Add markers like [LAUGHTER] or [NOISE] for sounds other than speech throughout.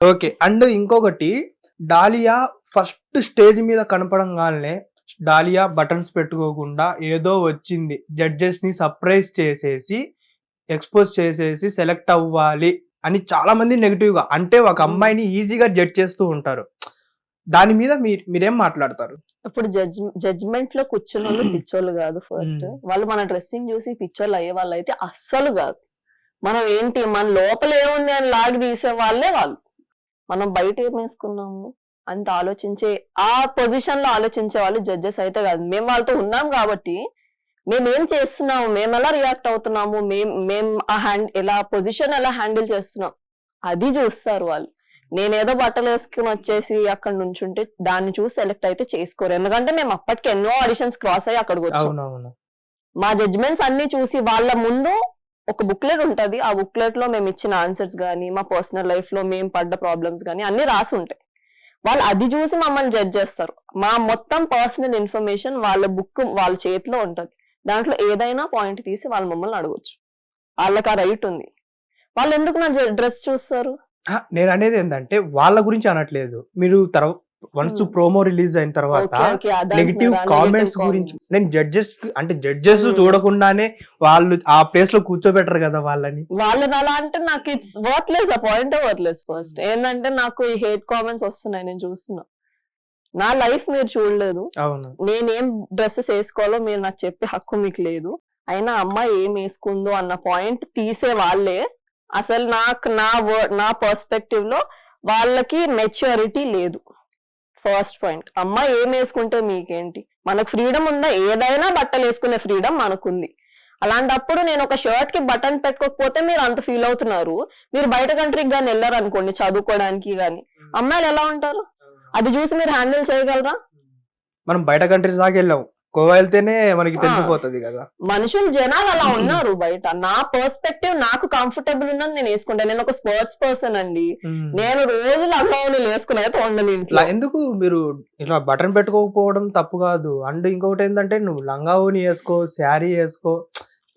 Okay. And ఇంకొకటి Dahlia first stage మీద కనపడంగానే డాలియా బటన్స్ పెట్టుకోకుండా ఏదో వచ్చింది. జడ్జెస్ని సర్ప్రైజ్ చేసేసి ఎక్స్పోజ్ చేసేసి సెలెక్ట్ అవ్వాలి అని చాలా మంది నెగిటివ్గా అంటే ఒక అమ్మాయిని ఈజీగా జడ్జ్ చేస్తూ ఉంటారు. దాని మీద మీరు మీరేం మాట్లాడతారు? ఇప్పుడు జడ్జ్ జడ్జ్మెంట్లో కూర్చున్న వాళ్ళు [CLEARS THROAT] పిచ్చోళ్ళు కాదు ఫస్ట్. వాళ్ళు మన డ్రెస్సింగ్ చూసి పిచ్చోళ్ళు అయ్యే వాళ్ళు అయితే అస్సలు కాదు. మనం ఏంటి మన లోపల ఏముంది అని లాగి తీసే వాళ్ళే వాళ్ళు. మనం బయట ఏం వేసుకున్నాము? అంత ఆలోచించే ఆ పొజిషన్లో ఆలోచించే వాళ్ళు జడ్జెస్ అయితే కాదు. మేము వాళ్ళతో ఉన్నాం కాబట్టి మేము ఏం చేస్తున్నాము? మేము ఎలా రియాక్ట్ అవుతున్నాము? మేం మేం ఆ హ్యాండ్ ఎలా పొజిషన్ ఎలా హ్యాండిల్ చేస్తున్నాం? అది చూస్తారు వాళ్ళు. నేనేదో బట్టలు వేసుకుని వచ్చేసి అక్కడ నుంచుంటే దాన్ని చూసి సెలెక్ట్ అయితే చేసుకోరు. ఎందుకంటే మేము అప్పటికి ఎన్నో ఆడిషన్స్ క్రాస్ అయ్యి అక్కడికి వచ్చాం. అవునవును. మా జడ్జ్మెంట్స్ అన్ని చూసి వాళ్ళ ముందు ఒక బుక్లెట్ ఉంటుంది. ఆ బుక్లెట్లో మేము ఇచ్చిన ఆన్సర్స్ కానీ మా పర్సనల్ లైఫ్లో మేము పడ్డ ప్రాబ్లమ్స్ కానీ అన్ని రాసి ఉంటాయి. వాళ్ళు అది చూసి మమ్మల్ని జడ్జ్ చేస్తారు. మా మొత్తం పర్సనల్ ఇన్ఫర్మేషన్ వాళ్ళ బుక్ వాళ్ళ చేతిలో ఉంటుంది. దాంట్లో ఏదైనా పాయింట్ తీసి వాళ్ళు మమ్మల్ని అడగొచ్చు. వాళ్ళకి ఆ రైట్ ఉంది. వాళ్ళు ఎందుకు నా డ్రెస్ చూస్తారు? నేను అనేది ఏంటంటే వాళ్ళ గురించి అనట్లేదు. మీరు తర్వాత వన్స్ Hmm. ప్రోమో రిలీజ్ అయిన తర్వాత? నెగిటివ్ కామెంట్స్ గురించి. నేను జడ్జెస్ అంటే జడ్జెస్ Hmm. చూడకుండానే వాళ్ళు ఆ ప్లేస్లో కూర్చోబెట్టరు కదా వాళ్ళని వాళ్ళని అలా అంటే నాకు ఇట్స్ వర్త్లెస్ ఆ పాయింట్ వర్త్లెస్ ఫస్ట్ ఏంటంటే నాకు ఈ హేట్ కామెంట్స్ వస్తున్నాయి నేను చూస్తున్నా నా లైఫ్ మీరు చూడలేదు అవును నేనేం డ్రెస్సెస్ వేసుకోవాలో మీరు నాకు చెప్పే హక్కు మీకు లేదు అయినా అమ్మాయి ఏం వేసుకుందో అన్న పాయింట్ తీసే వాళ్ళే అసలు నాకు నా నా పర్స్పెక్టివ్లో వాళ్ళకి మెచ్యూరిటీ లేదు ఫస్ట్ పాయింట్ అమ్మాయి ఏం వేసుకుంటే మీకేంటి? మనకు ఫ్రీడమ్ ఉందా? ఏదైనా బట్టలు వేసుకునే ఫ్రీడమ్ మనకుంది. అలాంటప్పుడు నేను ఒక షర్ట్కి బటన్ పెట్టుకోకపోతే మీరు అంత ఫీల్ అవుతున్నారు. మీరు బయట కంట్రీకి కానీ వెళ్ళారు అనుకోండి చదువుకోవడానికి కానీ అమ్మాయిలు ఎలా ఉంటారు? అది చూసి మీరు హ్యాండిల్ చేయగలరా? మనం బయట కంట్రీస్ దాకా వెళ్ళాం. గోవా వెళ్తేనే మనకి. తెలిసిపోతుంది కదా. మనుషులు జనాలు అలా ఉన్నారు బయట. నా పర్స్పెక్టివ్ నాకు కంఫర్టబుల్ ఉన్నది నేను వేసుకుంటాను నేను ఒక స్పోర్ట్స్ పర్సన్ అండి. Hmm. నేను రోజు లంగావుని వేసుకుని అయితే ఉండను ఇంట్లో. ఎందుకు మీరు ఇలా బటన్ పెట్టుకోకపోవడం తప్పు కాదు. అండ్ ఇంకొకటి ఏంటంటే నువ్వు లంగా ఓని వేసుకో శారీ వేసుకో.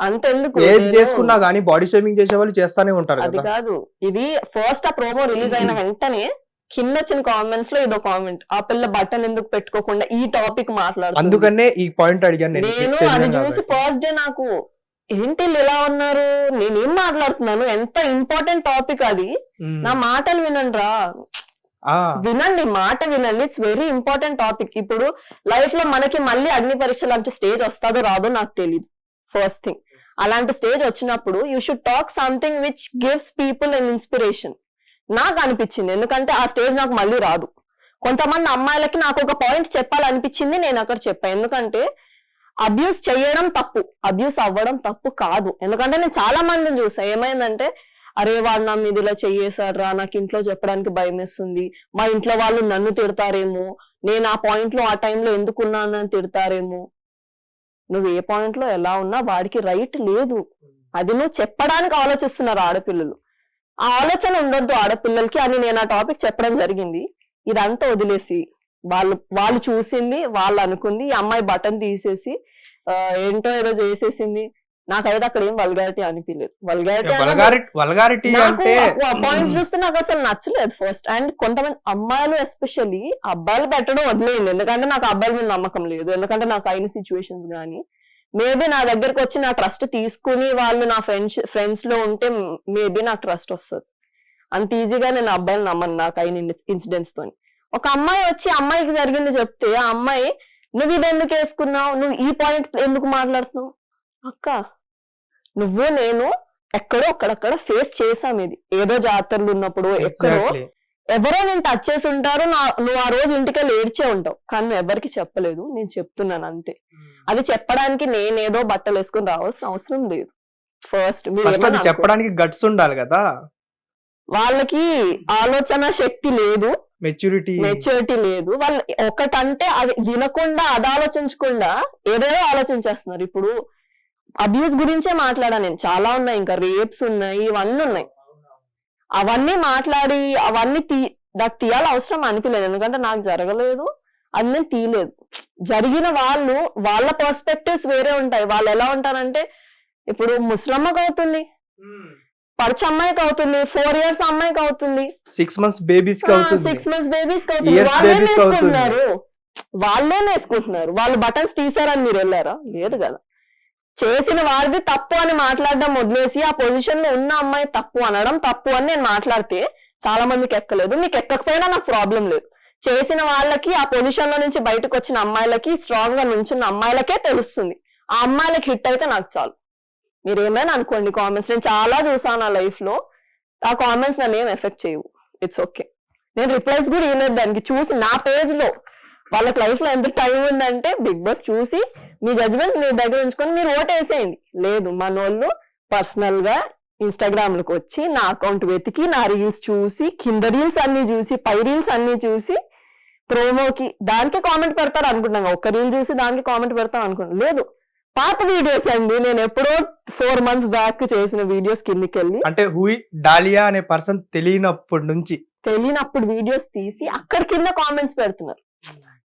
అంతెందుకు? ఏది నేను- చేసుకున్నా కానీ బాడీ షేమింగ్ చేసే వాళ్ళు చేస్తానే ఉంటారు అది కదా. కాదు. ఇది ఫస్ట్ ఆ ప్రోమో రిలీజ్ అయిన వెంటనే కింద వచ్చిన కామెంట్స్లో ఇదో కామెంట్ ఆ పిల్ల బటన్ ఎందుకు పెట్టుకోకుండా ఈ టాపిక్ మాట్లాడుతుంది. అందుకనే ఈ పాయింట్ అడిగాను నేను. అది చూసి. ఫస్ట్ డే నాకు ఏంటి ఇలా ఉన్నారు? నేనేం మాట్లాడుతున్నాను? ఎంత ఇంపార్టెంట్ టాపిక్ అది. నా మాటలు వినండిరా. ఆ, వినండి మాట వినండి. ఇట్స్ వెరీ ఇంపార్టెంట్ టాపిక్ ఇప్పుడు లైఫ్లో మనకి మళ్ళీ అగ్ని పరీక్ష లాంటి స్టేజ్ వస్తుందో రాదో నాకు తెలియదు ఫస్ట్ థింగ్ అలాంటి స్టేజ్ వచ్చినప్పుడు you should talk something which gives people an inspiration నాకు అనిపించింది ఎందుకంటే ఆ స్టేజ్ నాకు మళ్ళీ రాదు. కొంతమంది అమ్మాయిలకి నాకు ఒక పాయింట్ చెప్పాలనిపించింది నేను అక్కడ చెప్పాను ఎందుకంటే అబ్యూస్ చేయడం తప్పు. అబ్యూస్ అవ్వడం తప్పు కాదు. ఎందుకంటే నేను చాలా మందిని చూసా. ఏమైందంటే అరే వాడు నా మీద ఇలా చెయ్యేశారా నాకు ఇంట్లో చెప్పడానికి భయం వేస్తుంది మా ఇంట్లో వాళ్ళు నన్ను తిడతారేమో. నేను ఆ పాయింట్లో ఆ టైంలో ఎందుకున్నానని తిడతారేమో. నువ్వు ఏ పాయింట్లో ఎలా ఉన్నా వాడికి రైట్ లేదు. అది నువ్వు చెప్పడానికి ఆలోచిస్తున్నారు ఆడపిల్లలు. ఆ ఆలోచన ఉండొద్దు ఆడపిల్లలకి అని నేను ఆ టాపిక్ చెప్పడం జరిగింది. ఇదంతా వదిలేసి వాళ్ళు వాళ్ళు చూసింది వాళ్ళు అనుకుంది ఈ అమ్మాయి బటన్ తీసేసి ఏంటో ఏదో చేసేసింది. నాకైతే అక్కడ ఏం వల్గారిటీ అనిపించలేదు వల్గారిటీ అంటే పాయింట్స్ చూస్తే నాకు అసలు నచ్చలేదు ఫస్ట్ అండ్ కొంతమంది అమ్మాయిలు ఎస్పెషల్లీ అబ్బాయిలు పెట్టడం వదిలేయండి. ఎందుకంటే నాకు అబ్బాయిల మీద నమ్మకం లేదు. ఎందుకంటే నాకు అయిన సిచ్యువేషన్స్ కానీ మేబీ నా దగ్గరకు వచ్చి నా ట్రస్ట్ తీసుకుని వాళ్ళు నా ఫ్రెండ్స్ ఫ్రెండ్స్లో ఉంటే మేబీ నాకు ట్రస్ట్ వస్తుంది. అంత ఈజీగా నేను అబ్బాయిని నమ్మను నాకు అయిన ఇన్సిడెంట్స్ తోని. ఒక అమ్మాయి వచ్చి అమ్మాయికి జరిగింది చెప్తే ఆ అమ్మాయి నువ్వు ఇది ఎందుకు వేసుకున్నావు? నువ్వు ఈ పాయింట్ ఎందుకు మాట్లాడుతున్నావు? అక్క నువ్వు నేను ఎక్కడో అక్కడక్కడ ఫేస్ చేసాం ఇది. ఏదో జాతరలు ఉన్నప్పుడు ఎక్కడో ఎవరో నేను టచ్ చేసి ఉంటారు నా నువ్వు ఆ రోజు ఇంటికి వెళ్ళి ఏడ్చే ఉంటావు. కానీ నువ్వు ఎవరికి చెప్పలేదు నేను చెప్తున్నాను అంతే. అది చెప్పడానికి నేనేదో బట్టలు వేసుకుని రావాల్సిన అవసరం లేదు. ఫస్ట్ చెప్పడానికి గట్స్ ఉండాలి కదా. వాళ్ళకి ఆలోచన శక్తి లేదు. మెచ్యూరిటీ మెచ్యూరిటీ లేదు. వాళ్ళు ఒకటంటే అది వినకుండా అది ఆలోచించకుండా ఏదేదో ఆలోచించేస్తున్నారు. ఇప్పుడు అబ్యూస్ గురించే మాట్లాడా నేను. చాలా ఉన్నాయి ఇంకా రేప్స్ ఉన్నాయి ఇవన్నీ ఉన్నాయి. అవన్నీ మాట్లాడి అవన్నీ తీ నాకు తీయాలి అవసరం అనిపించలేదు ఎందుకంటే నాకు జరగలేదు అది నేను తీయలేదు. జరిగిన వాళ్ళు వాళ్ళ పర్స్పెక్టివ్స్ వేరే ఉంటాయి. వాళ్ళు ఎలా ఉంటారంటే ఇప్పుడు ముస్లమ్మకు అవుతుంది పరచు అమ్మాయికి అవుతుంది ఫోర్ ఇయర్స్ అమ్మాయికి అవుతుంది. Six months babies six months babies వాళ్ళే. వేసుకుంటున్నారు. వాళ్ళే వేసుకుంటున్నారు. వాళ్ళు బటన్స్ తీసారని మీరు వెళ్ళారా? లేదు కదా. చేసిన వారిది తప్పు అని మాట్లాడడం వదిలేసి ఆ పొజిషన్లో ఉన్న అమ్మాయి తప్పు అనడం తప్పు అని నేను మాట్లాడితే చాలా మందికి ఎక్కలేదు. మీకు ఎక్కకపోయినా నాకు ప్రాబ్లం లేదు. చేసిన వాళ్ళకి ఆ పొజిషన్లో నుంచి బయటకు వచ్చిన అమ్మాయిలకి స్ట్రాంగ్గా నుంచున్న అమ్మాయిలకే తెలుస్తుంది. ఆ అమ్మాయిలకి హిట్ అయితే నాకు చాలు. మీరు ఏమైనా అనుకోండి కామెంట్స్ నేను చాలా చూసాను నా లైఫ్లో. ఆ కామెంట్స్ నన్ను ఏం ఎఫెక్ట్ చేయవు. ఇట్స్ ఓకే నేను రిప్లైస్ కూడా ఇవ్వలేదు దానికి. చూసి నా పేజ్లో వాళ్ళకి లైఫ్లో ఎంత టైం ఉందంటే బిగ్ బాస్ చూసి మీ జడ్జ్మెంట్స్ మీ దగ్గర ఉంచుకొని మీరు ఓట్ వేసేయండి. లేదు మనోళ్ళు పర్సనల్గా ఇన్స్టాగ్రామ్లకు వచ్చి నా అకౌంట్ వెతికి నా రీల్స్ చూసి కింద రీల్స్ అన్ని చూసి పై రీల్స్ అన్ని చూసి ప్రోమోకి దానికి కామెంట్ పెడతారు అనుకుంటున్నాం. ఒక్క రీల్ చూసి దానికి కామెంట్ పెడతాం అనుకుంటున్నాం. లేదు పాత వీడియోస్ అండి. నేను ఎప్పుడో ఫోర్ మంత్స్ బ్యాక్ చేసిన వీడియోస్ కిందికి వెళ్ళి అంటే హూయి డాలియా అనే పర్సన్ తెలియనప్పటి నుంచి. తెలియనప్పుడు వీడియోస్ తీసి అక్కడ కింద కామెంట్స్ పెడుతున్నారు.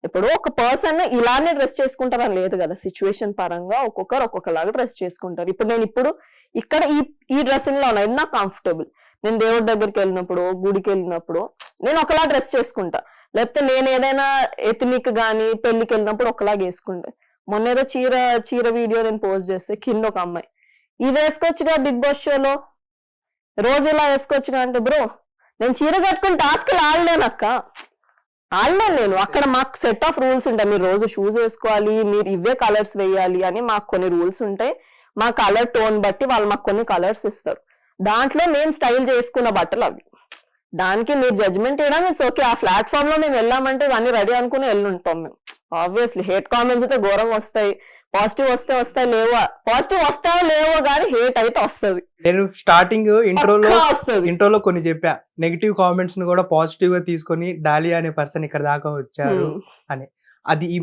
ఇప్పుడు ఒక పర్సన్ ఇలానే డ్రెస్ చేసుకుంటారని లేదు కదా సిచ్యువేషన్ పరంగా ఒక్కొక్కరు ఒక్కొక్కలాగా డ్రెస్ చేసుకుంటారు. ఇప్పుడు నేను ఇప్పుడు ఇక్కడ ఈ ఈ డ్రెస్సింగ్లో ఉన్నది నాకు కంఫర్టబుల్ నేను దేవుడి దగ్గరికి వెళ్ళినప్పుడు గుడికి వెళ్ళినప్పుడు నేను ఒకలా డ్రెస్ చేసుకుంటా. లేకపోతే నేను ఏదైనా ఎథనిక్ గానీ పెళ్ళికి వెళ్ళినప్పుడు ఒకలాగా వేసుకుంటా. మొన్న ఏదో చీర చీర వీడియో నేను పోస్ట్ చేస్తే కింద ఒక అమ్మాయి ఇది వేసుకోవచ్చుగా బిగ్ బాస్ షోలో? రోజు ఇలా వేసుకోవచ్చుగా అంటే బ్రో నేను చీర కట్టుకుని టాస్క్ లాగలేనక్క ఆడలేను నేను. అక్కడ మాకు సెట్ ఆఫ్ రూల్స్ ఉంటాయి. మీరు రోజు షూస్ వేసుకోవాలి మీరు ఇవే కలర్స్ వేయాలి అని మాకు కొన్ని రూల్స్ ఉంటాయి. మా కలర్ టోన్ బట్టి వాళ్ళు మాకు కొన్ని కలర్స్ ఇస్తారు. దాంట్లో మేము స్టైల్ చేసుకున్న బట్టలు అవి. దానికి మీరు జడ్జ్మెంట్ వేయడం ఇట్స్ ఓకే ఆ ప్లాట్ఫామ్లో మేము వెళ్ళామంటే ఇవన్నీ రెడీ అనుకుని వెళ్ళి ఉంటాం మేము. ఆబ్వియస్లీ హేట్ కామెంట్స్ అయితే ఘోరంగా వస్తాయి. పాజిటివ్ వస్తే వస్తాయి లేవో? పాజిటివ్ వస్తాయో లేవో కానీ హేట్ అయితే వస్తుంది. నేను స్టార్టింగ్ ఇంట్రోలో వస్తుంది. ఇంట్రోలో కొన్ని చెప్పా. నెగిటివ్ కామెంట్స్ను కూడా పాజిటివ్గా తీసుకొని డాలియా అనే పర్సన్ ఇక్కడ దాకా వచ్చారు అది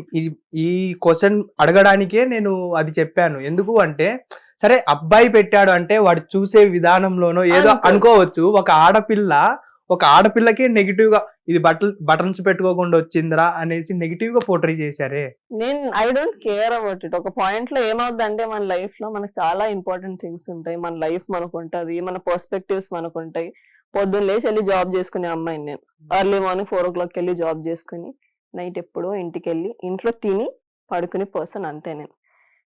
ఈ- క్వశ్చన్ అడగడానికే నేను అది చెప్పాను. ఎందుకు అంటే సరే అబ్బాయి పెట్టాడు అంటే వాడు చూసే విధానంలోనో ఏదో. అనుకోవచ్చు. ఒక ఆడపిల్ల ఒక ఆడపిల్లకే నెగిటివ్గా ఇది బట్టలు బటన్స్ పెట్టుకోకుండా వచ్చిందిరా అనేసి నెగిటివ్గా పోర్ట్రీ చేశారే. నేను I don't care about it ఒక పాయింట్లో ఏమవుతుందంటే మన లైఫ్లో మనకు చాలా ఇంపార్టెంట్ థింగ్స్ ఉంటాయి. మన లైఫ్ మనకు ఉంటది మన పర్స్పెక్టివ్స్ మనకు ఉంటాయి. పొద్దున్న లేచి వెళ్ళి జాబ్ చేసుకునే అమ్మాయిని నేను. Early morning four o'clock వెళ్ళి జాబ్ చేసుకుని నైట్ ఎప్పుడో ఇంటికి వెళ్ళి ఇంట్లో తిని పడుకునే పర్సన్ అంతే నేను.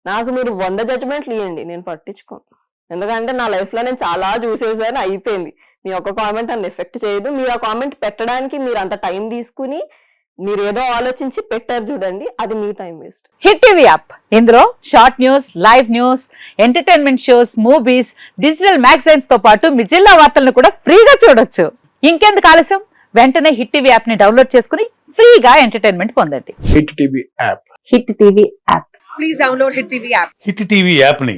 నాకు మీరు వంద జడ్జ్మెంట్లు ఇవ్వండి నేను పట్టించుకోను. ఎందుకంటే నా లైఫ్లో నేను చాలా చూసేసాను అయిపోయింది. మీ ఒక్క కామెంట్ నన్ను ఎఫెక్ట్ చేయదు. మీరు ఆ కామెంట్ పెట్టడానికి మీరు అంత టైం తీసుకుని మీరు ఏదో ఆలోచించి పెట్టారు చూడండి అది మీ time waste hit TV app ఇందులో short news live news entertainment shows movies digital మ్యాగజైన్స్తో పాటు మీ జిల్లా వార్తలను కూడా ఫ్రీగా చూడొచ్చు. ఇంకెందుకు ఆలస్యం? వెంటనే హిట్ టీవీ యాప్ని డౌన్లోడ్ చేసుకుని ఫ్రీగా ఎంటర్టైన్మెంట్ పొందండి. Hit TV app hit TV app hit TV యాప్ని